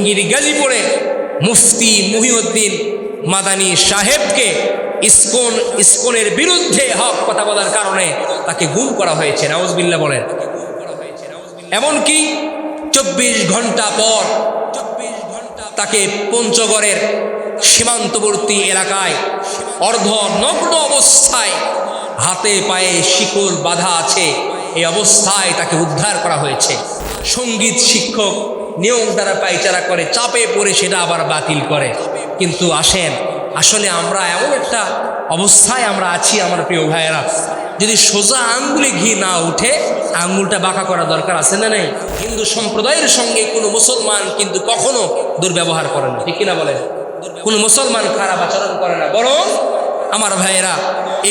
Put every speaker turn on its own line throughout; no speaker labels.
টঙ্গির গাজীপুরে মুফতি মুহিউদ্দিন মাদানী সাহেবকে ইসকন, ইসকনের বিরুদ্ধে হক কথা বলার কারণে তাকে গুম করা হয়েছে। নাউজবিল্লা বলেন। এমনকি চব্বিশ ঘণ্টা পর চব্বিশ ঘণ্টা তাকে পঞ্চগড়ের সীমান্তবর্তী এলাকায় অর্ধ নগ্ন অবস্থায় হাতে পায়ে শিকল বাধা আছে। এই অবস্থায় তাকে উদ্ধার করা হয়েছে। সংগীত শিক্ষক নিয়ম দ্বারা পাইচারা করে, চাপে পড়ে সেটা আবার বাতিল করে। কিন্তু আসেন, আসলে আমরা এমন একটা অবস্থায় আমরা আছি, আমার প্রিয় ভাইয়েরা। যদি সোজা আঙ্গুলে ঘি না উঠে, আঙ্গুলটা বাঁকা করা দরকার আছে না নেই? হিন্দু সম্প্রদায়ের সঙ্গে কোনো মুসলমান কিন্তু কখনো দুর্ব্যবহার করে না, ঠিক কিনা বলেন? কোনো মুসলমান খারাপ আচরণ করে না। বরং আমার ভাইয়েরা,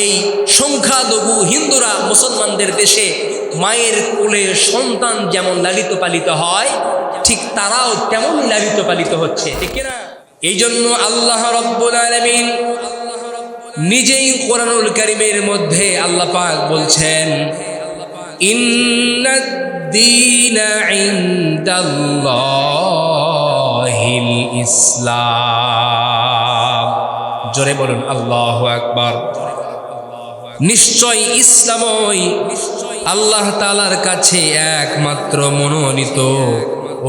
এই সংখ্যালঘু হিন্দুরা মুসলমানদের দেশে মায়ের কোলে সন্তান যেমন লালিত পালিত হয় ঠিক তারাও তেমনই লালিত পালিত হচ্ছে, ঠিক না এই জন্য আল্লাহ রব্বুল আলমিন নিজেই কোরআনুল করিমের মধ্যে আল্লাহ পাক বলছেন ইসলাম। জোরে বলুন, আল্লাহ আকবার। নিশ্চয় ইসলামই আল্লাহ তালার কাছে একমাত্র মনোনীত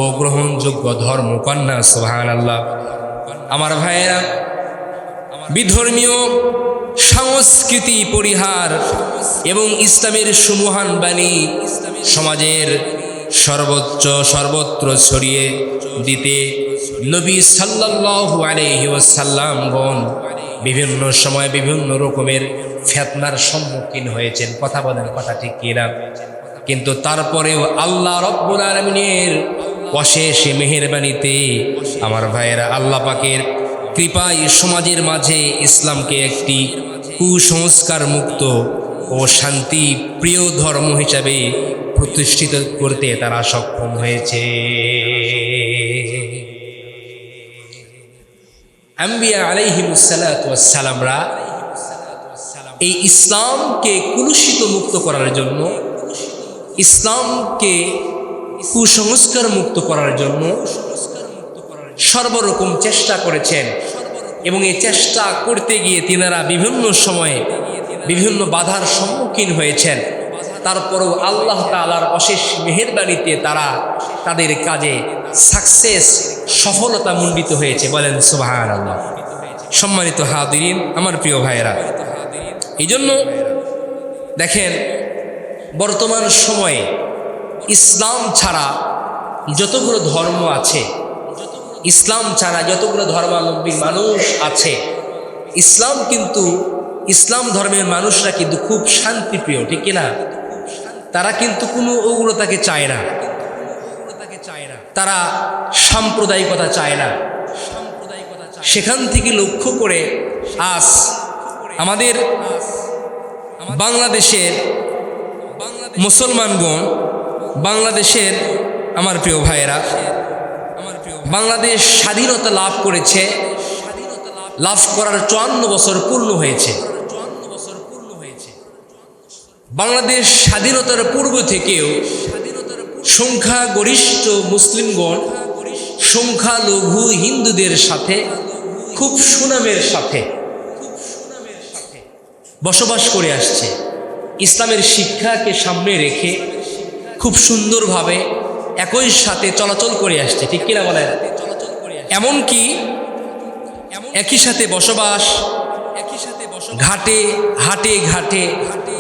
ও গ্রহণযোগ্য ধর্ম কন্যা সোহান আল্লাহ আমার ভাইয়েরা, বিধর্মীয় সংস্কৃতি পরিহার এবং ইসলামের সুমহান বাণী সমাজের সর্বোচ্চ, সর্বত্র ছড়িয়ে দিতে নবী আলাইহি ওয়াসাল্লামগণ বিভিন্ন সময় বিভিন্ন রকমের ফেতনার সম্মুখীন হয়েছেন। কথা বলেন কথা ঠিক কিনা? কিন্তু তারপরেও আল্লাহ রব্বুল আলমিনের অশেষ মেহেরবানিতে আমার ভাইয়েরা আল্লাহ পাকের কৃপায় সমাজের মাঝে ইসলামকে একটি কুসংস্কার মুক্ত ও শান্তি প্রিয় ধর্ম হিসাবে প্রতিষ্ঠিত করতে তারা সক্ষম হয়েছে। আম্বিয়া আলাইহিমুসালামরা এই ইসলামকে কুলুষিত মুক্ত করার জন্য ইসলামকে কুসংস্কার মুক্ত করার জন্য সর্বরকম চেষ্টা করেছেন এবং এই চেষ্টা করতে গিয়ে তিনারা বিভিন্ন সময়ে বিভিন্ন বাধার সম্মুখীন হয়েছেন। তারপরও আল্লাহ তালার অশেষ মেহেরবানিতে তারা তাদের কাজে সাকসেস সফলতা মণ্ডিত হয়েছে বলেন সুবাহান আল্লাহ সম্মানিত হাদিন আমার প্রিয় ভাইয়েরা, এই জন্য দেখেন বর্তমান সময়ে ইসলাম ছাড়া যতগুলো ধর্ম আছে, ইসলাম ছাড়া যতগুলো ধর্মাবলম্বী মানুষ আছে, ইসলাম কিন্তু ইসলাম ধর্মের মানুষরা কিন্তু খুব শান্তিপ্রিয়, ঠিক কিনা? তারা কিন্তু কোনো উগ্রতাকে চায় না। তারা সাম্প্রদায়িকতা চায় না। সেখান থেকে লক্ষ্য করে আজ আমাদের বাংলাদেশের মুসলমানগণ বাংলাদেশের আমার প্রিয় ভাইয়েরা, বাংলাদেশ স্বাধীনতা লাভ করেছে, লাভ করার চুয়ান্ন বছর পূর্ণ হয়েছে। বাংলাদেশ স্বাধীনতার পূর্ব থেকেও সংখ্যাগরিষ্ঠ মুসলিমগণ, সংখ্যালঘু হিন্দুদের সাথে, খুব সুনামের সাথে বসবাস করে আসছে। ইসলামের শিক্ষাকে সামনে রেখে খুব সুন্দরভাবে একই সাথে চলাচল করে আসছে। ঠিক কিনা বলেন? এমনকি একই সাথে বসবাস একই সাথে ঘাটে, হাটে, ঘাটে,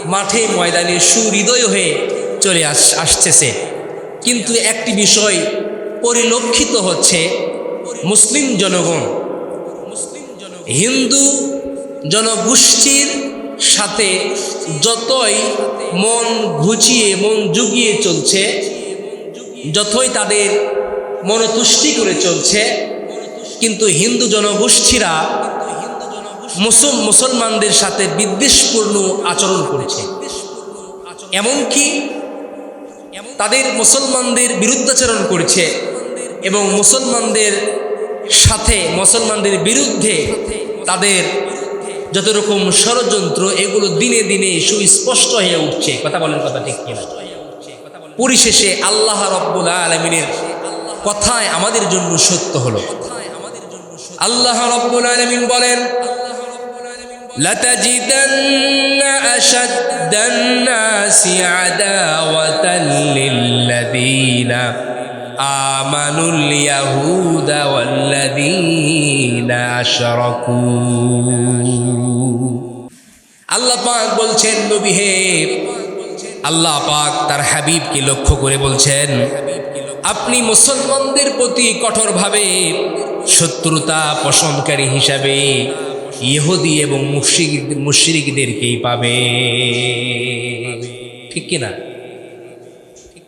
মাঠে, ময়দানে সুহৃদয় হয়ে চলে আস, আসতেছে। কিন্তু একটি বিষয় পরিলক্ষিত হচ্ছে, মুসলিম জনগণ, হিন্দু জনগোষ্ঠীর সাথে যতই মন ঘুচিয়ে, মন জুগিয়ে চলছে, যতই তাদের মনতুষ্টি করে চলছে, কিন্তু হিন্দু জনগোষ্ঠীরা মুসল মুসলমানদের সাথে বিদ্বেষপূর্ণ আচরণ করছে। এমনকি তাদের মুসলমানদের বিরুদ্ধাচরণ করছে এবং মুসলমানদের সাথে, মুসলমানদের বিরুদ্ধে তাদের যত রকম ষড়যন্ত্র এগুলো দিনে দিনে সুস্পষ্ট হয়ে উঠছে কথা বলেন কথা ঠিক কিনা পরিশেষে আল্লাহ রব্বুল আলমিনের কথায় আমাদের জন্য সত্য হলো আল্লাহ রব্বুল আলামিন বলেন لتجدن أشد الناس عداوة للذين آمنوا اليهود والذين أشركوا আল্লাহ পাক বলছেন নবী হে আল্লাহ পাক তার হাবিবকে লক্ষ্য করে বলছেন আপনি মুসলমানদের প্রতি কঠোরভাবে শত্রুতা পোষণকারী হিসাবে ইহুদি এবং মুশরিক মুশরিকদেরকেই পাবে ঠিক কিনা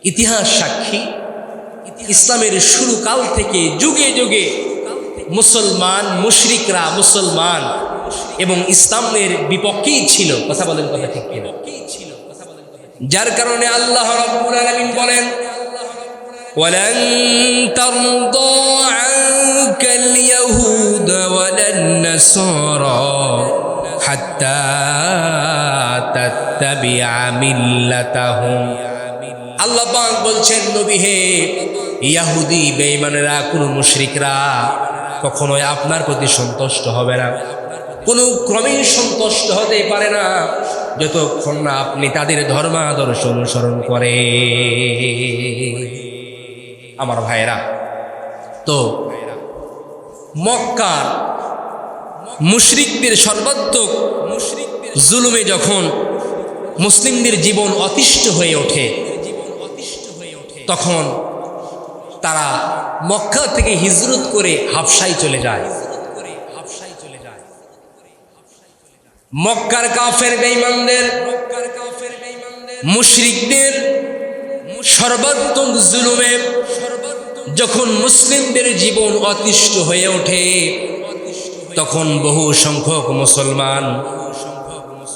ইতিহাস সাক্ষী ইসলামের শুরু কাল থেকে যুগে যুগে মুসলমান মুশরিকরা মুসলমান এবং ইসলামের বিপক্ষেই ছিল কথা বলেন কথা ঠিক কিনা যার কারণে আল্লাহ রাব্বুল আলামিন বলেন ولن ترضى عنك اليهود ولا النصارى حتى تتبع ملتهم আল্লাহ বলছেন, নবী হে ইয়াহুদি, বেঈমানেরা, কোনো মুশরিকরা কখনোই আপনার প্রতি সন্তুষ্ট হবে না। কোনো ক্রমেই সন্তুষ্ট হতে পারে না। যতক্ষণ না আপনি তাদের ধর্মাদর্শ অনুসরণ করে আমার ভাইয়েরা, তো মক্কার মুশরিকদের সর্বাত্মক জুলুমে যখন মুসলিমদের জীবন অতিষ্ঠ হয়ে ওঠে তখন তারা মক্কা থেকে হিজরত করে হাফসাই চলে যায়। মক্কার কাফের বেঈমানদের, মুশরিকদের, সর্বাত্মক জুলুমে যখন মুসলিমদের জীবন অতিষ্ঠ হয়ে ওঠে, তখন বহু সংখ্যক মুসলমান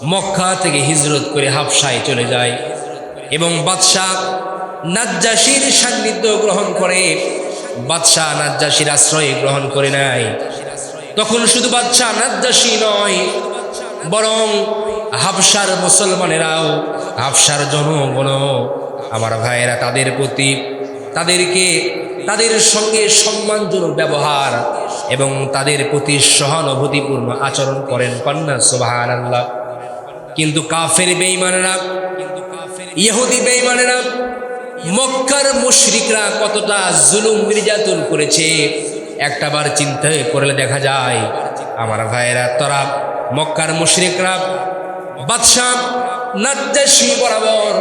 মক্কা থেকে হিজরত করে হাফসায় চলে যায়। এবং বাদশাহ নাজ্জাসির সান্নিধ্য গ্রহণ করে। বাদশাহ নাজ্জাসির আশ্রয় গ্রহণ করে নেয় তখন শুধু বাদশাহ নাজ্জাসি নয়, বরং হাফসার মুসলমানেরাও, হাফসার জনগণ আমার ভাইয়েরা তাদের প্রতি তাদেরকে তাদের সঙ্গে সম্মানজনক ব্যবহার এবং তাদের প্রতি সহানুভূতিপূর্ণ আচরণ করেন কন্যা সুবাহান কিন্তু কাফের বেইমানেরা ইহুদি বেইমানেরা মক্কার মুশরিকরা কতটা জুলুম নির্যাতন করেছে একটাবার চিন্তা করলে দেখা যায়, আমার ভাইয়েরা, তারা মক্কার মুশরিকরা বাদশাহ নাজ্জাসী বরাবর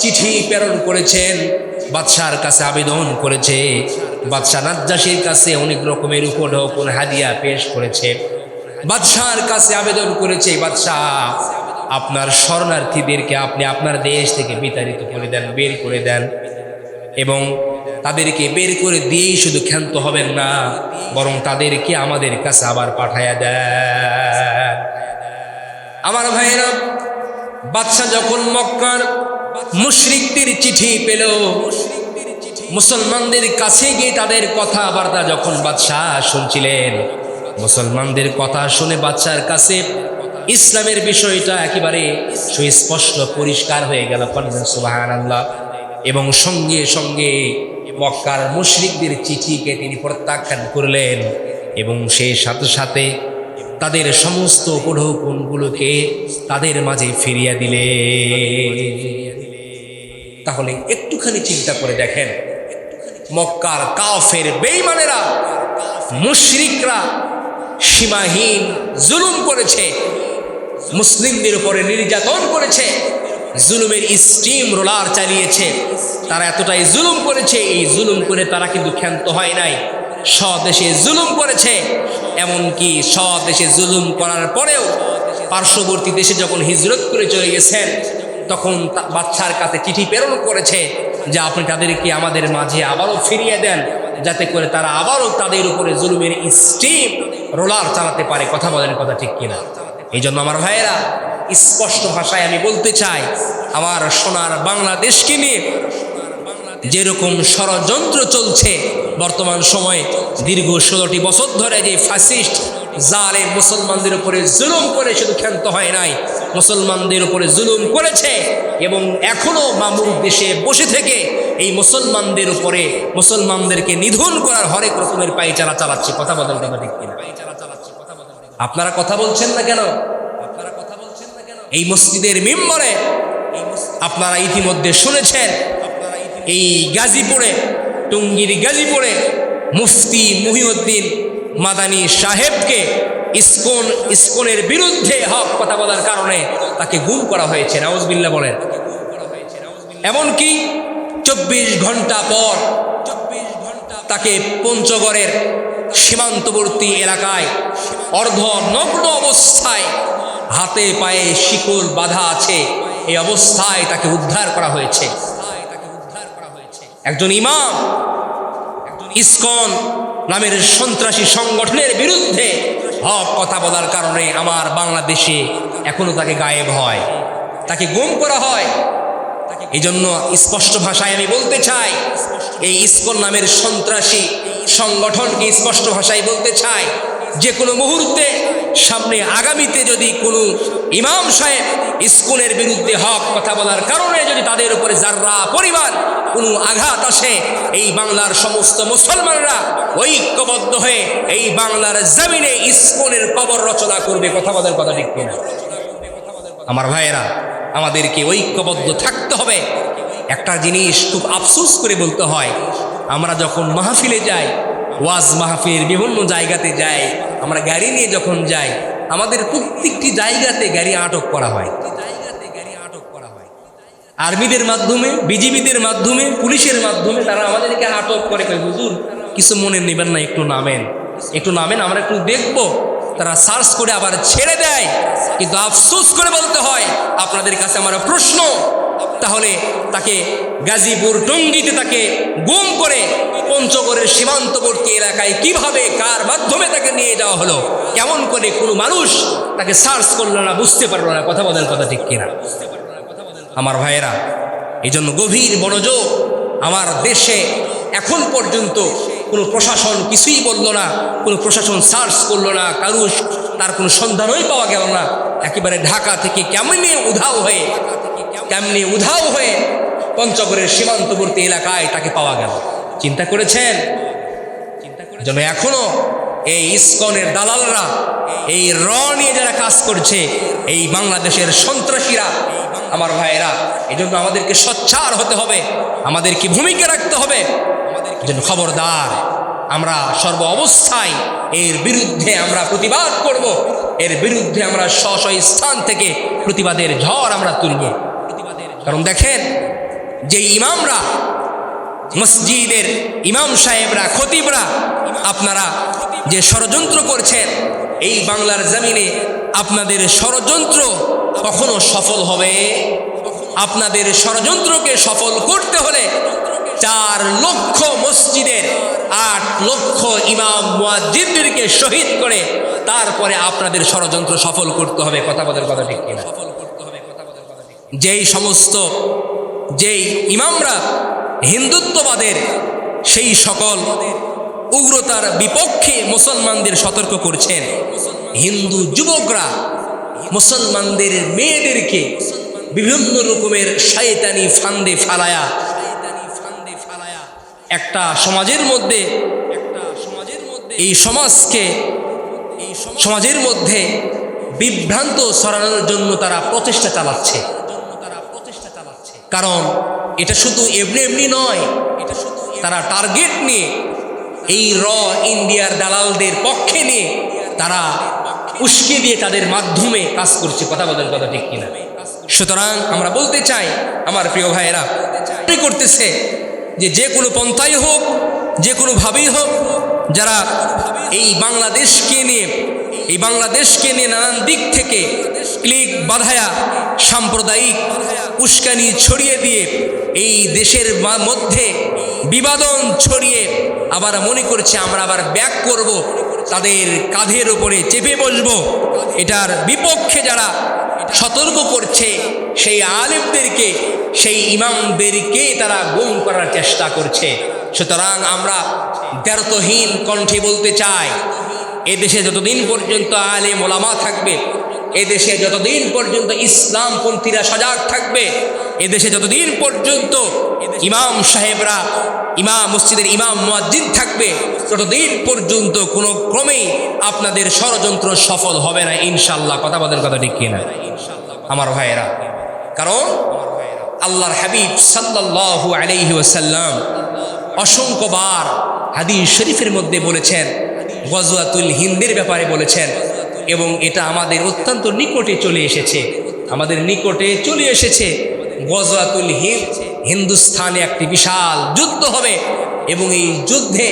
চিঠি প্রেরণ করেছেন বাদশার কাছে আবেদন করেছে, বাদশাহ নাজ্জাসীর কাছে অনেক রকমের উপঢৌকন হাদিয়া পেশ করেছে বাদশার কাছে আবেদন করেছে, বাদশাহ আপনার শরণার্থীদেরকে আপনি আপনার দেশ থেকে বিতাড়িত করে দেন, বের করে দেন এবং তাদেরকে বের করে দিয়েই শুধু ক্ষান্ত হবেন না, বরং তাদেরকে আমাদের কাছে আবার পাঠায়া দেন। আমার ভাইয়েরা, বাদশাহ যখন মক্কার মুশরিকদের চিঠি পেল, মুসলমানদের কাছে গিয়ে তাদের কথাবার্তা যখন বাদশাহ শুনছিলেন, মুসলমানদের কথা শুনে বাচ্চার কাছে ইসলামের বিষয়টা একেবারে সুস্পষ্ট, পরিষ্কার হয়ে গেল সুবাহান আল্লাহ এবং সঙ্গে সঙ্গে মক্কার মুশরিকদের চিঠিকে তিনি প্রত্যাখ্যান করলেন এবং সেই সাথে সাথে তাদের সমস্ত উপঢৌকনগুলোকে তাদের মাঝে ফিরিয়ে দিলে তাহলে একটুখানি চিন্তা করে দেখেন, মক্কার কাফের বেইমানেরা মুশরিকরা সীমাহীন জুলুম করেছে। মুসলিমদের উপরে নির্যাতন করেছে, জুলুমের স্টিম রোলার চালিয়েছে। তারা এতটাই জুলুম করেছে, এই জুলুম করে তারা কিন্তু ক্ষান্ত হয় নাই। স্বদেশে জুলুম করেছে, এমনকি স্বদেশে জুলুম করার পরেও পার্শ্ববর্তী দেশে যখন হিজরত করে চলে গেছেন, তখন বাচ্চার কাছে চিঠি প্রেরণ করেছে যে, আপনি তাদেরকে আমাদের মাঝে আবারও ফিরিয়ে দেন, যাতে করে তারা আবারও তাদের উপরে জুলুমের স্টিম রোলার চালাতে পারে। কথা বলেন কথা ঠিক কিনা? এই জন্য আমার ভাইয়েরা, স্পষ্ট ভাষায় আমি বলতে চাই, আমার সোনার বাংলাদেশকে নিয়ে যেরকম ষড়যন্ত্র চলছে, বর্তমান সময়ে দীর্ঘ ষোলোটি বছর ধরে যে ফাসিস্ট জালে মুসলমানদের উপরে জুলুম করে শুধু ক্ষান্ত হয় নাই, মুসলমানদের উপরে জুলুম করেছে এবং এখনও মামুর দেশে বসে থেকে এই মুসলমানদের উপরে মুসলমানদেরকে নিধন করার হরেক রকমের পায়চারা চালাচ্ছে। কথা কথা ঠিক কিনা। আপনারা কথা বলছেন না কেন? আপনারা কথা বলছেন না কেন? এই মসজিদের মেম্বরে আপনারা ইতিমধ্যে শুনেছেন এই গাজীপুরে, টুঙ্গির গাজীপুরে মুফতি মুহিউদ্দিন মাদানী সাহেবকে ইসকন, ইসকনের বিরুদ্ধে হক কথা বলার কারণে তাকে গুম করা হয়েছে নাউজবিল্লা বলেন। এমনকি চব্বিশ ঘণ্টা পর, চব্বিশ ঘণ্টা তাকে পঞ্চগড়ের সীমান্তবর্তী এলাকায় অর্ধ নগ্ন অবস্থায় হাতে পায়ে শিকল বাধা আছে। এই অবস্থায় তাকে উদ্ধার করা হয়েছে। একজন ইমাম ইসকন নামের সন্ত্রাসী সংগঠনের বিরুদ্ধে হক কথা বলার কারণে আমার বাংলাদেশে এখনও তাকে গায়েব হয়। তাকে গুম করা হয়। এই জন্য স্পষ্ট ভাষায় আমি বলতে চাই, এই ইসকন নামের সন্ত্রাসী সংগঠনকে স্পষ্ট ভাষায় বলতে চাই যে কোনো মুহূর্তে সামনে আগামীতে যদি কোনো ইমাম সাহেব ইস্কুলের বিরুদ্ধে হক কথা বলার কারণে যদি তাদের উপরে যার্রা পরিমাণ কোনো আঘাত আসে, এই বাংলার সমস্ত মুসলমানরা ঐক্যবদ্ধ হয়ে এই বাংলার জমিনে ইস্কুলের কবর রচনা করবে, কথা বলার কথা ঠিক কিনা? আমার ভাইয়েরা, আমাদেরকে ঐক্যবদ্ধ থাকতে হবে। একটা জিনিস খুব আফসোস করে বলতে হয়, আমরা যখন মাহফিলে যাই ওয়াজ মাহফিলের বিভিন্ন জায়গাতে যাই, আমরা গাড়ি নিয়ে যখন যাই, আমাদের প্রত্যেকটি জায়গাতে গাড়ি আটক করা হয়। আর্মিদের মাধ্যমে, বিজিবিদের মাধ্যমে, পুলিশের মাধ্যমে তারা আমাদেরকে আটক করে হুজুর, কিছু মনে নেবেন না, একটু নামেন। একটু নামেন, আমরা একটু দেখব। তারা সার্চ করে আবার ছেড়ে দেয়। কিন্তু আফসোস করে বলতে হয়, আপনাদের কাছে আমার প্রশ্ন। তাহলে তাকে গাজীপুর টঙ্গিতে তাকে গুম করে পঞ্চগড়ের সীমান্তবর্তী এলাকায় কীভাবে কার মাধ্যমে তাকে নিয়ে যাওয়া হলো? কেমন করে কোনো মানুষ তাকে সার্চ করল না, বুঝতে পারল না? কথা বলার কথা ঠিক কিনা? আমার ভাইয়েরা এই জন্য গভীর মনোযোগ আমার দেশে এখন পর্যন্ত কোনো প্রশাসন কিছুই বলল না, কোনো প্রশাসন সার্চ করল না কারুষ তার কোনো সন্ধানই পাওয়া গেল না। একেবারে ঢাকা থেকে কেমনি উধাও হয়ে, কেমনি উধাও হয়ে পঞ্চগড়ের সীমান্তবর্তী এলাকায় তাকে পাওয়া গেল। চিন্তা করেছেন? যেন এখনও এই ইস্কনের দালালরা, এই র নিয়ে যারা কাজ করছে, এই বাংলাদেশের সন্ত্রাসীরা, আমার ভাইয়েরা এই জন্য আমাদেরকে সচ্ছার হতে হবে, আমাদেরকে ভূমিকা রাখতে হবে। যেন খবরদার, আমরা সর্ব অবস্থায় এর বিরুদ্ধে আমরা প্রতিবাদ করব, এর বিরুদ্ধে আমরা স্ব স্থান থেকে প্রতিবাদের ঝড় আমরা তুলব। কারণ দেখেন যে ইমামরা, মসজিদের ইমাম সাহেবরা, খতিবরা, আপনারা যে ষড়যন্ত্র করছেন, এই বাংলার জমিনে আপনাদের ষড়যন্ত্র কখনো সফল হবে? আপনাদের ষড়যন্ত্রকে সফল করতে হলে চার লক্ষ মসজিদের আট লক্ষ ইমাম মুয়াজ্জিদদেরকে শহীদ করে তারপরে আপনাদের ষড়যন্ত্র সফল করতে হবে। কথা বলার কথা ঠিক কিনা? যেই সমস্ত যেই ইমামরা হিন্দুত্ববাদের সেই সকল উগ্রতার বিপক্ষে মুসলমানদের সতর্ক করছেন। হিন্দু যুবকরা মুসলমানদের মেয়েদেরকে বিভিন্ন রকমের শয়তানি ফান্দে ফালায়া, একটা সমাজের মধ্যে একটা সমাজের মধ্যে এই সমাজকে, এই সমাজের মধ্যে বিভ্রান্ত সরানোর জন্য তারা প্রচেষ্টা চালাচ্ছে। কারণ এটা শুধু এমনি এমনি নয়, এটা শুধু তারা টার্গেট নিয়ে, এই র ইন্ডিয়ার দালালদের পক্ষে নিয়ে তারা উস্কে দিয়ে তাদের মাধ্যমে কাজ করছে। কথা বলেন কথা ঠিক কিনা? সুতরাং আমরা বলতে চাই, আমার প্রিয় ভাইয়েরা করতেছে যে যে কোনো পন্থাই হোক, যে কোনোভাবেই হোক, যারা এই বাংলাদেশকে নিয়ে এই বাংলাদেশকে নিয়ে নানান দিক থেকে ক্লিক বাধায়া, সাম্প্রদায়িক উস্কানি ছড়িয়ে দিয়ে এই দেশের মধ্যে বিবাদন ছড়িয়ে আবার মনে করছে আমরা আবার ব্যাক করব, তাদের কাঁধের ওপরে চেপে বসবো। এটার বিপক্ষে যারা সতর্ক করছে, সেই আলেমদেরকে, সেই ইমামদেরকে তারা গুম করার চেষ্টা করছে। সুতরাং আমরা দ্ব্যর্থহীন কণ্ঠে বলতে চাই এদেশে যতদিন পর্যন্ত আলে ওলামা থাকবে, এদেশে যতদিন পর্যন্ত ইসলামপন্থীরা সজাগ থাকবে, এদেশে যতদিন পর্যন্ত ইমাম সাহেবরা, ইমাম মসজিদের ইমাম মুয়াজ্জিন থাকবে, ততদিন পর্যন্ত কোনো ক্রমেই আপনাদের ষড়যন্ত্র সফল হবে না ইনশাল্লাহ কথা বলার কথা ঠিক কিনা? আমার ভাইয়েরা, কারণ আল্লাহর হাবিব আলাইহি ওয়াসাল্লাম অসংখ্যবার হাদিস শরীফের মধ্যে বলেছেন গজওয়াতুল হিন্দের ব্যাপারে বলেছেন এবং এটা আমাদের অত্যন্ত নিকটে চলে এসেছে। আমাদের নিকটে চলে এসেছে। গজওয়াতুল হিন্দ হিন্দুস্থানে একটি বিশাল যুদ্ধ হবে এবং এই যুদ্ধে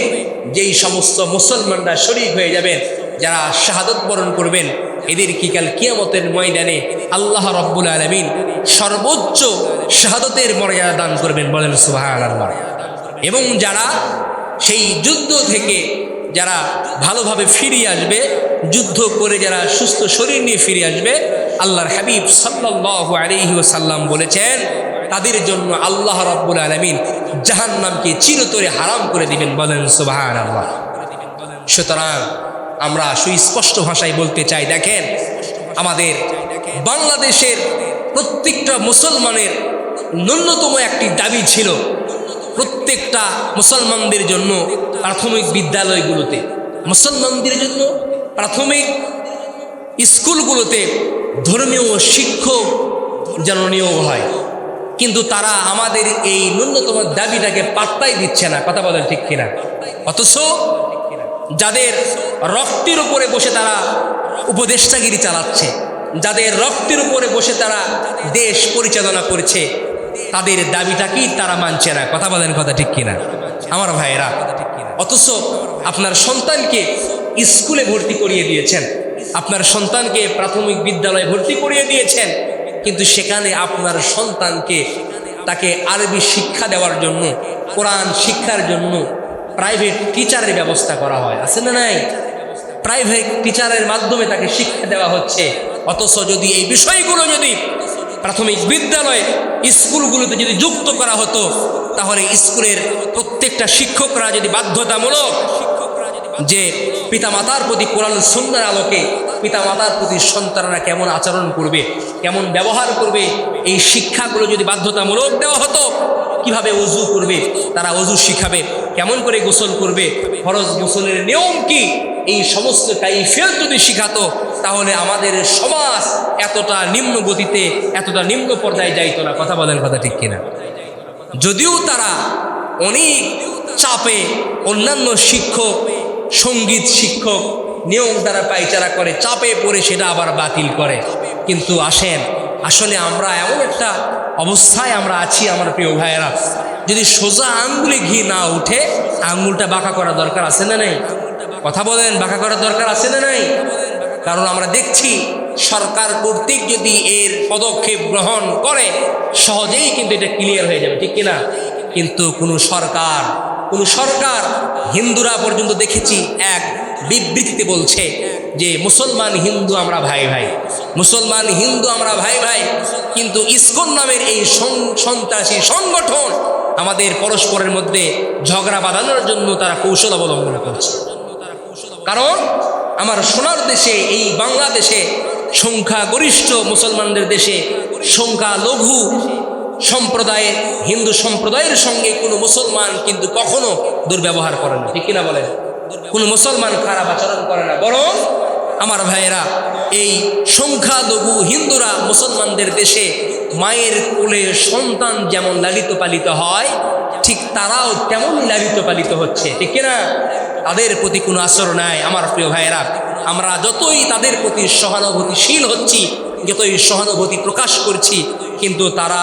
যেই সমস্ত মুসলমানরা শরিক হয়ে যাবেন, যারা শাহাদত বরণ করবেন, এদের কি কাল কিয়ামতের ময়দানে আল্লাহ রব্বুল আলমিন সর্বোচ্চ শাহাদতের মর্যাদা দান করবেন বলেন আল্লাহ এবং যারা সেই যুদ্ধ থেকে যারা ভালোভাবে ফিরিয়ে আসবে, যুদ্ধ করে যারা সুস্থ শরীর নিয়ে ফিরে আসবে, আল্লাহর হাবিব সাল্লাহ আলহি সাল্লাম বলেছেন, তাদের জন্য আল্লাহ রব্বুল আলমিন জাহান নামকে চিরতরে হারাম করে দিবেন বলেন সুবাহান আল্লাহ সুতরাং আমরা সুস্পষ্ট ভাষায় বলতে চাই, দেখেন, আমাদের বাংলাদেশের প্রত্যেকটা মুসলমানের ন্যূনতম একটি দাবি ছিল প্রত্যেকটা মুসলমানদের জন্য প্রাথমিক বিদ্যালয়গুলোতে, মুসলমানদের জন্য প্রাথমিক স্কুলগুলোতে ধর্মীয় শিক্ষক যেন নিয়োগ হয়। কিন্তু তারা আমাদের এই ন্যূনতম দাবিটাকে পাত্তাই দিচ্ছে না, কথা বলেন ঠিক কিনা? অথচ যাদের রক্তের উপরে বসে তারা উপদেষ্টাগিরি চালাচ্ছে, যাদের রক্তের উপরে বসে তারা দেশ পরিচালনা করছে তাদের দাবিটা কি তারা মানছে না? কথা বলেন কথা ঠিক কিনা? আমার ভাইয়েরা, অথচ আপনার সন্তানকে স্কুলে ভর্তি করিয়ে দিয়েছেন। আপনার সন্তানকে প্রাথমিক বিদ্যালয়ে ভর্তি করিয়ে দিয়েছেন। কিন্তু সেখানে আপনার সন্তানকে তাকে আরবি শিক্ষা দেওয়ার জন্য, কোরআন শিক্ষার জন্য প্রাইভেট টিচারের ব্যবস্থা করা হয়। আছে না নাই? প্রাইভেট টিচারের মাধ্যমে তাকে শিক্ষা দেওয়া হচ্ছে। অথচ যদি এই বিষয়গুলো যদি প্রাথমিক বিদ্যালয়ে স্কুলগুলোতে যদি যুক্ত করা হতো, তাহলে স্কুলের প্রত্যেকটা শিক্ষকরা যদি বাধ্যতামূলক যে পিতামাতার প্রতি কোরআন সুন্দর আলোকে পিতামাতার প্রতি সন্তানরা কেমন আচরণ করবে, কেমন ব্যবহার করবে, এই শিক্ষাগুলো যদি বাধ্যতামূলক দেওয়া হতো, কীভাবে অজু করবে, তারা অজু শিখাবে, কেমন করে গোসল করবে, ফরজ গোসলের নিয়ম কি এই সমস্ত কাইফিয়ত যদি শিখাতো, তাহলে আমাদের সমাজ এতটা নিম্ন গতিতে, এতটা নিম্ন পর্যায়ে যাইতো না। কথা বলেন কথা ঠিক কিনা? যদিও তারা অনেক চাপে অন্যান্য শিক্ষক, সংগীত শিক্ষক নিয়ম দ্বারা পাইচারা করে, চাপে পড়ে সেটা আবার বাতিল করে। কিন্তু আসেন, আসলে আমরা এমন একটা অবস্থায় আমরা আছি, আমার প্রিয় ভাইয়েরা। যদি সোজা আঙ্গুলে ঘি না উঠে, আঙ্গুলটা বাঁকা করা দরকার আছে না নেই? কথা বলেন, বাঁকা করার দরকার আছে না নাই? কারণ আমরা দেখছি সরকার কর্তৃক যদি এর পদক্ষেপ গ্রহণ করে, সহজেই কিন্তু এটা ক্লিয়ার হয়ে যাবে, ঠিক কিনা? কিন্তু কোনো সরকার কোনো সরকার, হিন্দুরা পর্যন্ত দেখেছি এক বিবৃতিতে বলছে যে মুসলমান হিন্দু আমরা ভাই ভাই, মুসলমান হিন্দু আমরা ভাই ভাই, কিন্তু ইসকন নামের এই সন্ত্রাসী সংগঠন আমাদের পরস্পরের মধ্যে ঝগড়া বাঁধানোর জন্য তারা কৌশল অবলম্বন করছে। কারণ আমার সোনার দেশে, এই বাংলাদেশে সংখ্যাগরিষ্ঠ মুসলমানদের দেশে সংখ্যা লঘু সম্প্রদায়ের, হিন্দু সম্প্রদায়ের সঙ্গে কোনো মুসলমান কিন্তু কখনো দুর্ব্যবহার করে না। ঠিক কিনা বলেন? কোনো মুসলমান খারাপ আচরণ করে না। বরং আমার ভাইয়েরা, এই সংখ্যালঘু হিন্দুরা মুসলমানদের দেশে মায়ের কোলে সন্তান যেমন লালিত পালিত হয় ঠিক তারাও তেমনই লালিত পালিত হচ্ছে। ঠিক না তাদের প্রতি কোনো আসর নাই, আমার প্রিয় ভাইয়েরা। আমরা যতই তাদের প্রতি সহানুভূতিশীল হচ্ছি, যতই সহানুভূতি প্রকাশ করছি, কিন্তু তারা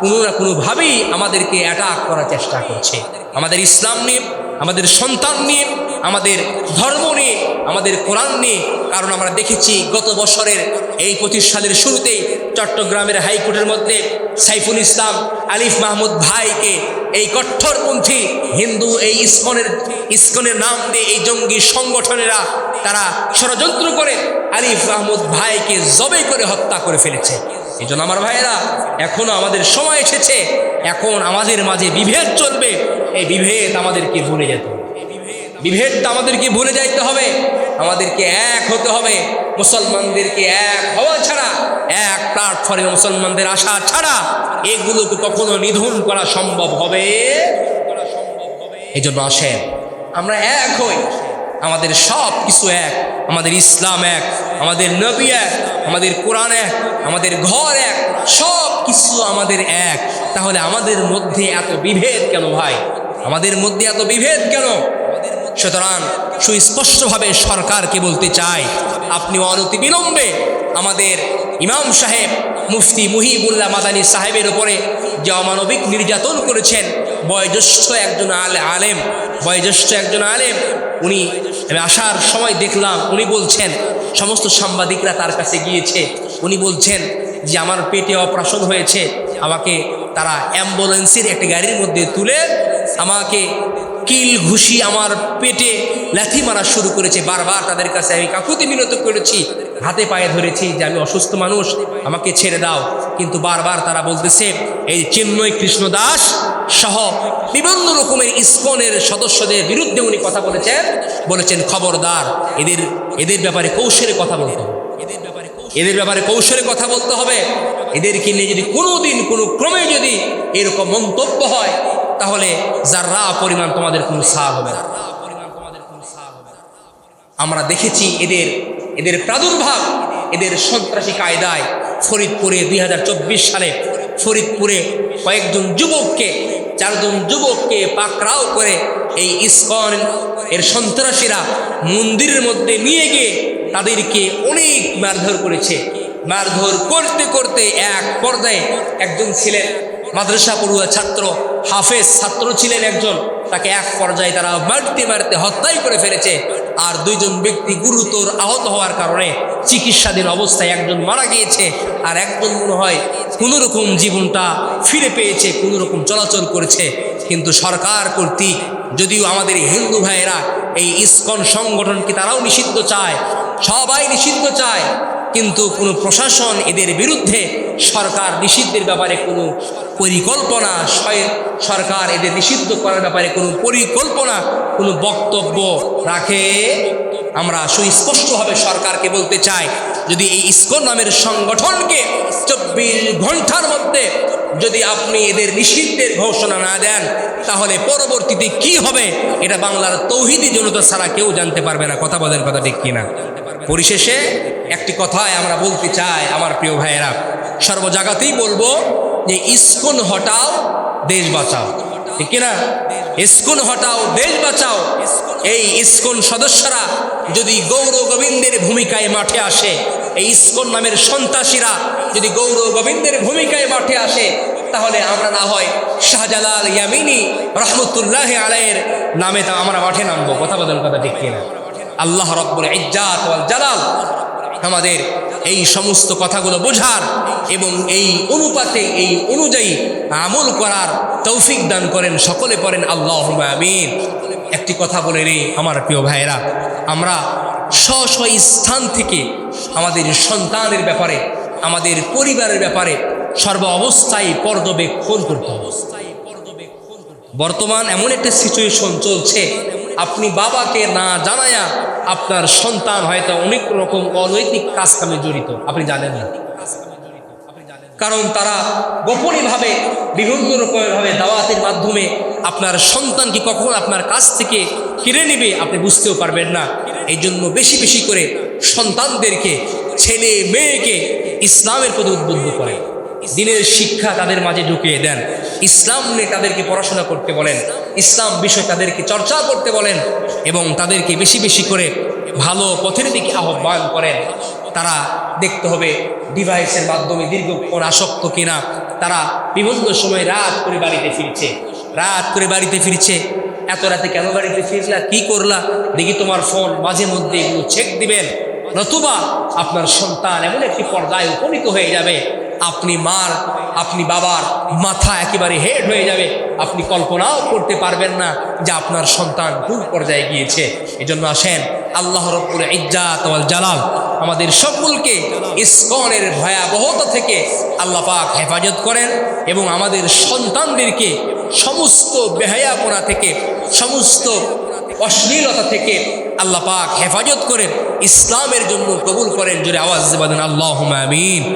কোনো না কোনোভাবেই আমাদেরকে অ্যাটাক করার চেষ্টা করছে। আমাদের ইসলাম নিয়ে, আমাদের সন্তান নিয়ে আমাদের ধর্ম নিয়ে, আমাদের কোরআন নিয়ে, কারণ আমরা দেখেছি গত বছরের এই পঁচিশ সালের শুরুতেই চট্টগ্রামের হাইকোর্টের মধ্যে সাইফুল ইসলাম আলিফ মাহমুদ ভাইকে এই কঠোরপন্থী হিন্দু এই ইস্কনের ইস্কনের নাম দিয়ে এই জঙ্গি সংগঠনেরা তারা ষড়যন্ত্র করে আলিফ মাহমুদ ভাইকে জবে করে হত্যা করে ফেলেছে। এই জন্য আমার ভাইয়েরা, এখনও আমাদের সময় এসেছে, এখন আমাদের মাঝে বিভেদ চলবে, এই বিভেদ আমাদেরকে ভুলে যেতে বিভেদটা আমাদেরকে ভুলে যাইতে হবে। আমাদেরকে এক হতে হবে। মুসলমানদেরকে এক হওয়া ছাড়া, এক প্ল্যাটফর্মে মুসলমানদের আসা ছাড়া এগুলোকে কখনো নিধন করা সম্ভব হবে? এই জন্য আসেন। আমরা এক হই। আমাদের সব কিছু এক। আমাদের ইসলাম এক। আমাদের নবী এক। আমাদের কোরআন এক। আমাদের ঘর এক। সব কিছু আমাদের এক। তাহলে আমাদের মধ্যে এত বিভেদ কেন ভাই? আমাদের মধ্যে এত বিভেদ কেন? সুতরাং সুস্পষ্টভাবে সরকারকে বলতে চাই, আপনি অনতি বিলম্বে আমাদের ইমাম সাহেব মুফতি মুহিবুল্লাহ মাদানী সাহেবের উপরে যে অমানবিক নির্যাতন করেছেন, বয়োজ্যেষ্ঠ একজন আলে আলেম, বয়োজ্যেষ্ঠ একজন আলেম, উনি আমি আসার সময় দেখলাম, উনি বলছেন, সমস্ত সাংবাদিকরা তার কাছে গিয়েছে, উনি বলছেন যে আমার পেটে অপারেশন হয়েছে, আমাকে তারা অ্যাম্বুলেন্সের একটি গাড়ির মধ্যে তুলে আমাকে কিল ঘুষি আমার পেটে লাথি মারা শুরু করেছে। বারবার তাদের কাছে আমি কাকুতি মিনত করেছি, হাতে পায়ে ধরেছি যে আমি অসুস্থ মানুষ, আমাকে ছেড়ে দাও। কিন্তু বারবার তারা বলতেছে, এই চিন্ময় কৃষ্ণ দাস সহ বিভিন্ন রকমের ইস্কনের সদস্যদের বিরুদ্ধে উনি কথা বলেছেন। বলেছেন, খবরদার, এদের এদের ব্যাপারে কৌশলে কথা বলতে হবে। এদের ব্যাপারে কৌশলে কথা বলতে হবে। এদেরকে নিয়ে যদি কোনোদিন কোনো ক্রমে যদি এরকম মন্তব্য হয় তাহলে যারা পরিমাণ তোমাদের কোনো সার হবে না। আমরা দেখেছি এদের এদের প্রাদুর্ভাব, এদের সন্ত্রাসী কায়দায় ফরিদপুরে দুই চব্বিশ সালে ফরিদপুরে কয়েকজন যুবককে, চারজন যুবককে পাকড়াও করে এই ইস্কন এর সন্ত্রাসীরা মন্দিরের মধ্যে নিয়ে গিয়ে তাদেরকে অনেক মারধর করেছে। মারধর করতে করতে এক পর্যায়ে একজন ছিলেন মাদ্রাসা পড়ুয়া ছাত্র হাফেজ ছাত্র ছিলেন একজন, তাকে এক পর্যায়ে তারা মারতে মারতে হত্যাই করে ফেলেছে। আর দুইজন ব্যক্তি গুরুতর আহত হওয়ার কারণে চিকিৎসাধীন অবস্থায় একজন মারা গিয়েছে। আর একজন মনে হয় কোনোরকম জীবনটা ফিরে পেয়েছে, কোনোরকম চলাচল করেছে। কিন্তু সরকার কর্তৃক, যদিও আমাদের হিন্দু ভাইয়েরা এই ইস্কন সংগঠনকে তারাও নিষিদ্ধ চায়, সবাই নিষিদ্ধ চায়, কিন্তু কোনো প্রশাসন এদের বিরুদ্ধে সরকার নিষিদ্ধের ব্যাপারে কোনো পরিকল্পনা সরকার এদের নিষিদ্ধ করার ব্যাপারে কোনো পরিকল্পনা, কোনো বক্তব্য রাখে? আমরা সুস্পষ্টভাবে সরকারকে বলতে চাই, যদি এই ইস্কন নামের সংগঠনকে চব্বিশ ঘণ্টার মধ্যে যদি আপনি এদের নিষিদ্ধের ঘোষণা না দেন, তাহলে পরবর্তীতে কি হবে? এটা বাংলার তৌহিদি জনতা ছাড়া কেউ জানতে পারবে না। কথা বলেন কথা ঠিক কিনা? পরিশেষে একটি কথায় আমরা বলতে চাই, আমার প্রিয় ভাইয়েরা, সর্বজাগাতেই বলব যে ইস্কন হটাও, দেশ বাঁচাও। ঠিক কিনা? ইস্কন হটাও, দেশ বাঁচাও। এই ইস্কন সদস্যরা যদি গৌর গোবিন্দের ভূমিকায় মাঠে আসে, এই ইস্কন নামের সন্ত্রাসীরা যদি গৌর গোবিন্দের ভূমিকায় মাঠে আসে, তাহলে আমরা না হয় শাহজালাল ইয়ামিনী রহমতুল্লাহ আলাইয়ের নামে তা আমরা মাঠে নামবো। কথা বলেন কথা ঠিক কিনা? আল্লাহ রব্বুল ইজ্জাত জালাল। আমাদের এই সমস্ত কথাগুলো বোঝার এবং এই অনুপাতে, এই অনুযায়ী আমল করার তৌফিক দান করেন, সকলে পড়েন আল্লাহ আমিন। একটি কথা বলে রে আমার প্রিয় ভাইয়েরা, আমরা স্ব স্ব স্থান থেকে আমাদের সন্তানের ব্যাপারে, আমাদের পরিবারের ব্যাপারে সর্ব অবস্থায় পর্যবেক্ষণ করতে হবে। বর্তমান এমন একটা সিচুয়েশন চলছে আপনি বাবাকে না জানায়া আপনার সন্তান হয়তো অনেক রকম অনৈতিক কাজ কামে জড়িত। আপনি জানেন না। কারণ তারা গোপনীয়ভাবে বিভিন্ন রকমভাবে দাওয়াতের মাধ্যমে আপনার সন্তানকে কখন আপনার কাছ থেকে কেড়ে নেবে আপনি বুঝতেও পারবেন না। এই জন্য বেশি বেশি করে সন্তানদেরকে ছেলে মেয়েকে ইসলামের প্রতি উদ্বুদ্ধ করেন। দিনের শিক্ষা তাদের মাঝে ঢুকিয়ে দেন। ইসলাম নিয়ে তাদেরকে পড়াশোনা করতে বলেন, ইসলাম বিষয় তাদেরকে চর্চা করতে বলেন এবং তাদেরকে বেশি বেশি করে ভালো পথের দিকে আহ্বান করেন। তারা দেখতে হবে ডিভাইসের মাধ্যমে দীর্ঘক্ষণ আসক্ত কিনা। তারা বিভিন্ন সময় রাত করে বাড়িতে ফিরছে। রাত করে বাড়িতে ফিরছে। এত রাতে কেন বাড়িতে ফিরলা? কি করলা? দেখি তোমার ফোন মাঝে মধ্যে এগুলো চেক দিবেন। নতুবা আপনার সন্তান এমন একটি পর্দায় উপনীত হয়ে যাবে। আপনি মার, আপনি বাবার মাথা একেবারে হেড হয়ে যাবে। আপনি কল্পনাও করতে পারবেন না যে আপনার সন্তান কোন পর্যায়ে গিয়েছে। এজন্য আসেন, আল্লাহ রব্বুল ইজ্জাত জালাল আমাদের সকলকে ইস্কনের ভয়াবহতা থেকে আল্লাহ পাক হেফাজত করেন এবং আমাদের সন্তানদেরকে সমস্ত বেহায়াপনা থেকে, সমস্ত অশ্লীলতা থেকে আল্লাহ পাক হেফাজত করেন। ইসলামের জন্য কবুল করেন, জোরে আওয়াজ বাদেন আল্লাহ আমিন।